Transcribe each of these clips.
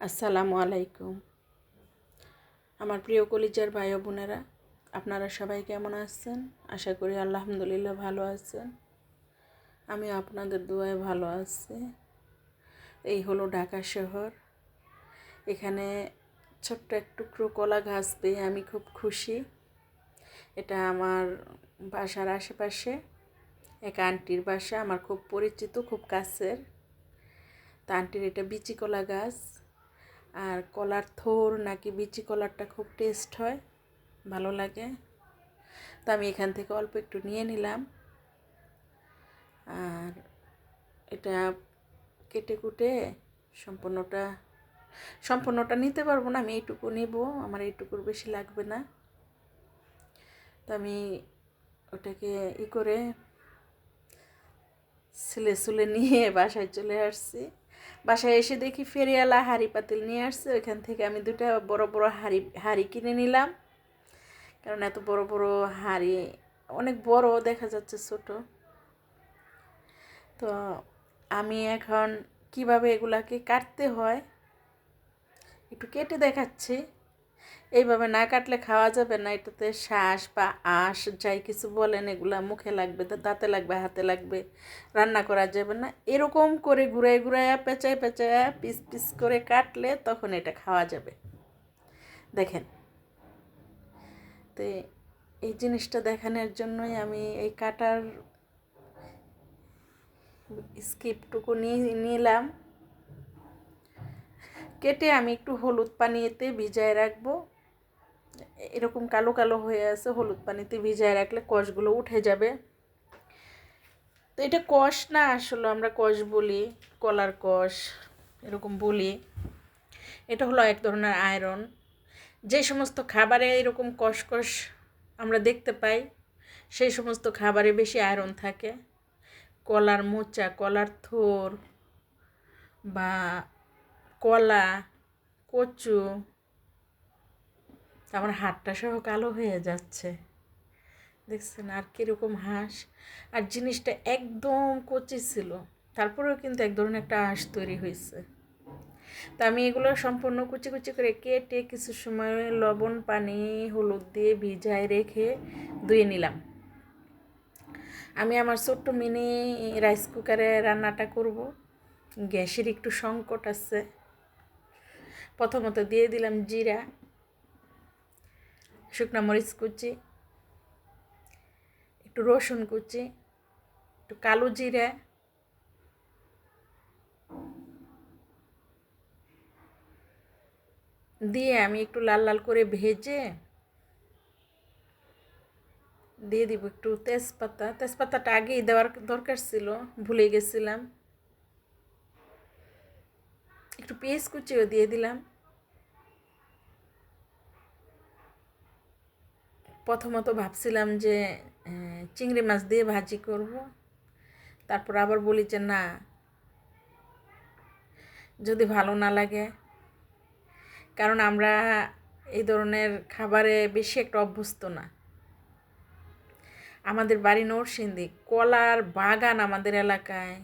আসসালামু আলাইকুম। আমার প্রিয় কলিজার ভাই বোনেরা, আপনারা সবাই কেমন আছেন? আশা করি আলহামদুলিল্লাহ ভালো আছেন। আমি আপনাদের দোয়ায় ভালো আছি। এই হলো ঢাকা শহর। এখানে ছোট্ট এক টুকরো কলা গাছ পেয়ে আমি খুব খুশি। এটা আমার বাসার আশেপাশে। এক আন্টির বাসা, আমার খুব পরিচিত, খুব কাছের। তা আন্টির এটা বিচি কলা গাছ। আর কলার থোর নাকি বিচি কলারটা খুব টেস্ট হয়, ভালো লাগে। তো আমি এখান থেকে অল্প একটু নিয়ে নিলাম। আর এটা কেটে কুটে সম্পূর্ণটা সম্পূর্ণটা নিতে পারব না, আমি এইটুকু নিব, আমার এইটুকুর বেশি লাগবে না। তো আমি ওটাকে ই করে সিলে সুলে নিয়ে বাসায় চলে আসছি। বাসায় এসে দেখি ফেরিয়ালা হাড়ি পাতিল নিয়ে আসছে। ওইখান থেকে আমি দুটা বড় বড় হাড়ি, হাঁড়ি কিনে নিলাম। কারণ এত বড় বড় হাড়ি, অনেক বড় দেখা যাচ্ছে ছোট। তো আমি এখন কীভাবে এগুলাকে কাটতে হয় একটু কেটে দেখাচ্ছি। এইভাবে না কাটলে খাওয়া যাবে না, এটাতে শ্বাস বা আঁশ যাই কিছু বলেন, এগুলা মুখে লাগবে দাঁতে লাগবে, হাতে লাগবে, রান্না করা যাবে না। এরকম করে ঘুরাই ঘুরাইয়া পেঁচায় পেঁচায়, পিস পিস করে কাটলে তখন এটা খাওয়া যাবে। দেখেন। তো এই জিনিসটা দেখানোর জন্যই আমি এই কাটার স্কিপটুকু নিয়ে নিলাম। কেটে আমি একটু হলুদ পানিতে ভিজায় রাখব। এরকম কালো কালো হয়ে আছে, হলুদ পানিতে ভিজায় রাখলে কষগুলো উঠে যাবে। তো এটা কষ না আসলে, আমরা কষ বলি, কলার কষ, এরকম বলি। এটা হলো এক ধরনের আয়রন। যে সমস্ত খাবারে এরকম কষকষ আমরা দেখতে পাই, সেই সমস্ত খাবারে বেশি আয়রন থাকে। কলার মোচা, কলার থোর বা কলা, কচু আমার হাটটা সহ কালো হয়ে যাচ্ছে। দেখছেন আর কীরকম হাঁস। আর জিনিসটা একদম কচি ছিল। তারপরেও কিন্তু এক ধরনের একটা হাঁস তৈরি হয়েছে। তা আমি এগুলো সম্পূর্ণ কুচি কুচি করে কেটে কিছু সময় লবণ, পানি, হলুদ দিয়ে ভিজায় রেখে ধুয়ে নিলাম। আমি আমার ছোট্ট মিনি রাইস কুকারে রান্নাটা করব। গ্যাসের একটু সংকট আছে। প্রথমত দিয়ে দিলাম জিরা। শুকনা মরিচ কুচি, একটু রসুন কুচি, একটু কালো জিরে, দিয়ে আমি একটু লাল লাল করে ভেজে দিয়ে দিব একটু তেজপাতা। তেজপাতাটা আগেই দেওয়ার দরকার ছিল, ভুলে গেছিলাম। একটু পেঁয়াজ কুচিও দিয়ে দিলাম। প্রথমত ভাবছিলাম যে চিংড়ি মাছ দিয়ে ভাজি করব। তারপর আবার বলি যে, না, যদি ভালো না লাগে। কারণ আমরা এই ধরনের খাবারে বেশি একটা অভ্যস্ত না। আমাদের বাড়ি নরসিংদী, কলার বাগান আমাদের এলাকায়।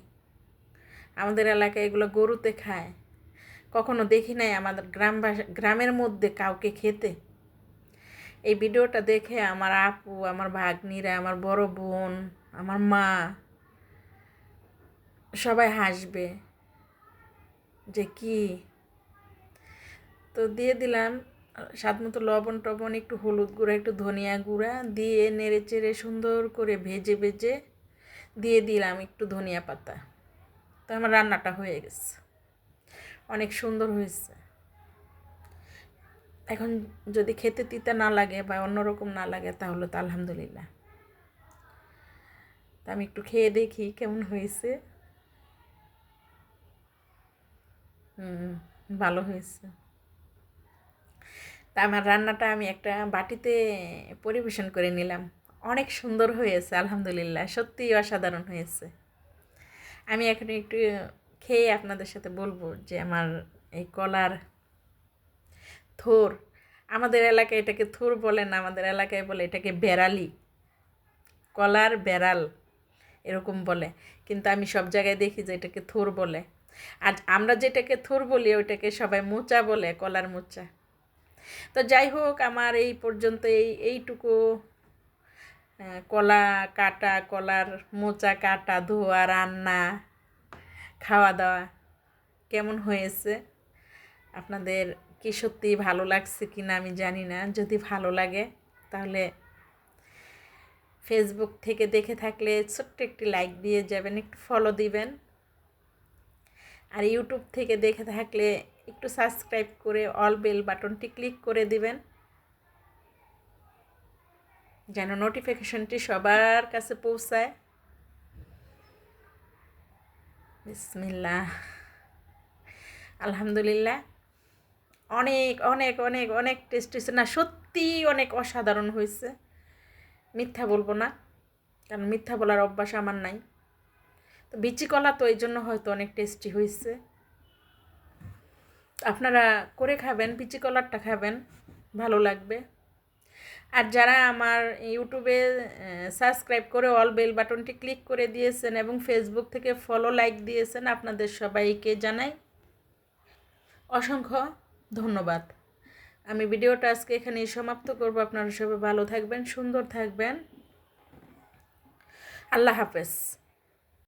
আমাদের এলাকায় এগুলো গরুতে খায়। কখনো দেখি নাই আমাদের গ্রাম গ্রামের মধ্যে কাউকে খেতে। এই ভিডিওটা দেখে আমার আপু, আমার ভাগ্নিরা, আমার বড় বোন, আমার মা, সবাই হাসবে যে কি? তো দিয়ে দিলাম স্বাদ মতো লবণ টবণ, একটু হলুদ গুঁড়া, একটু ধনিয়া গুঁড়া দিয়ে নেড়ে চেড়ে সুন্দর করে ভেজে ভেজে দিয়ে দিলাম একটু ধনিয়া পাতা। তো আমার রান্নাটা হয়ে গেছে। অনেক সুন্দর হয়েছে। এখন যদি খেতে তিতে না লাগে বা অন্যরকম না লাগে তাহলে তো আলহামদুলিল্লাহ। তা আমি একটু খেয়ে দেখি কেমন হয়েছে। হুম, ভালো হয়েছে। তা আমার রান্নাটা আমি একটা বাটিতে পরিবেশন করে নিলাম। অনেক সুন্দর হয়েছে, আলহামদুলিল্লাহ। সত্যিই অসাধারণ হয়েছে। আমি এখন একটু খেয়ে আপনাদের সাথে বলব যে আমার এই কলার থোর। আমাদের এলাকায় এটাকে থোর বলে না, আমাদের এলাকায় বলে এটাকে বেড়ালি। কলার বেড়াল এরকম বলে। কিন্তু আমি সব জায়গায় দেখি যে এটাকে থোর বলে। আর আমরা যেটাকে থোর বলি, ওইটাকে সবাই মোচা বলে, কলার মোচা। তো যাই হোক, আমার এই পর্যন্ত এই, এইটুকু কলা কাটা, কলার মোচা কাটা, ধোয়া, রান্না, খাওয়া দাওয়া কেমন হয়েছে? আপনাদের কি সত্যি ভালো লাগছে কি না আমি জানি না। যদি ভালো লাগে, তাহলে ফেসবুক থেকে দেখে থাকলে ছোট্ট একটি লাইক দিয়ে যাবেন, একটু ফলো দিবেন। আর ইউটিউব থেকে দেখে থাকলে একটু সাবস্ক্রাইব করে অল বেল বাটনটি ক্লিক করে দিবেন। যেন নোটিফিকেশনটি সবার কাছে পৌঁছায়। বিসমিল্লাহ। আলহামদুলিল্লাহ। অনেক অনেক অনেক অনেক টেস্ট হয়েছে না সত্যি অনেক অসাধারণ হয়েছে মিথ্যা বলব না, কারণ মিথ্যা বলার অভ্যাস আমার নাই। তো বিচি কলা তো এই জন্য হয়তো অনেক টেস্টি হয়েছে আপনারা করে খাবেন, বিচি কলারটা খাবেন, ভালো লাগবে। আর যারা আমার ইউটিউবে সাবস্ক্রাইব করে অল বেল বাটনটি ক্লিক করে দিয়েছেন এবং ফেসবুক থেকে ফলো লাইক দিয়েছেন, আপনাদের সবাইকে জানাই অসংখ্য ধন্যবাদ। আমি ভিডিওটা আজকে এখানেই সমাপ্ত করব। আপনারা সবাই ভালো থাকবেন, সুন্দর থাকবেন। আল্লাহ হাফেজ।